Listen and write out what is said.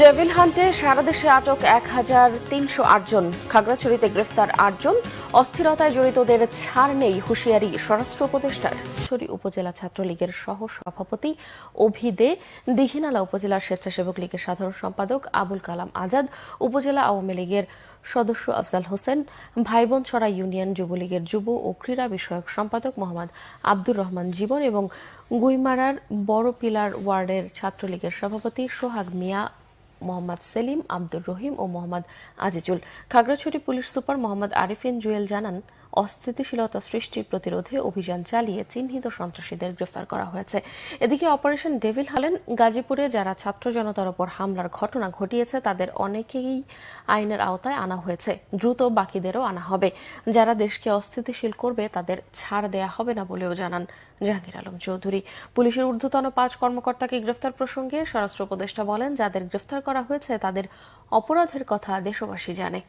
Devil হান্টে সারা দেশে আটক এক হাজার তিনশো আটজন খাগড়াছড়িতে গ্রেফতার আটজন অস্থিরতায় জড়িতদের ছাড় নেই হুঁশিয়ারি স্বরাষ্ট্র উপদেষ্টার। ছড়ি উপজেলা ছাত্রলীগের সহ সভাপতি অভিদে দীঘিনালা উপজেলা স্বেচ্ছাসেবক লীগের সাধারণ সম্পাদক আবুল কালাম আজাদ, উপজেলা আওয়ামী লীগের সদস্য আফজাল হোসেন, ভাইবোনছড়া ইউনিয়ন যুবলীগের যুব ও ক্রীড়া বিষয়ক সম্পাদক মোহাম্মদ আব্দুর রহমান জীবন এবং গুইমারার বড় পিলার ওয়ার্ডের ছাত্রলীগের সভাপতি সোহাগ মিয়া মোহাম্মদ সেলিম আব্দুর রহিম ও মোহাম্মদ আজিজুল। খাগড়াছড়ি পুলিশ সুপার মোহাম্মদ আরিফিন জুয়েল জানান অস্থিতিশীলতা সৃষ্টির প্রতিরোধে অভিযান চালিয়ে চিহ্নিত সন্ত্রাসীদের গ্রেফতার করা হয়েছে। এদিকে অপারেশন ডেভিল হালেন গাজীপুরে যারা ছাত্র জনতার ওপর হামলার ঘটনা ঘটিয়েছে, তাদের অনেকেই আইনের আওতায় আনা হয়েছে। দ্রুত বাকিদেরও আনা হবে। যারা দেশকে অস্থিতিশীল করবে, তাদের ছাড় দেয়া হবে না বলেও জানান জাহাঙ্গীর আলম চৌধুরী। পুলিশের ঊর্ধ্বতন পাঁচ কর্মকর্তাকে গ্রেফতার প্রসঙ্গে স্বরাষ্ট্র উপদেষ্টা বলেন, যাদের গ্রেফতার করা হয়েছে, তাদের অপরাধের কথা দেশবাসী জানে।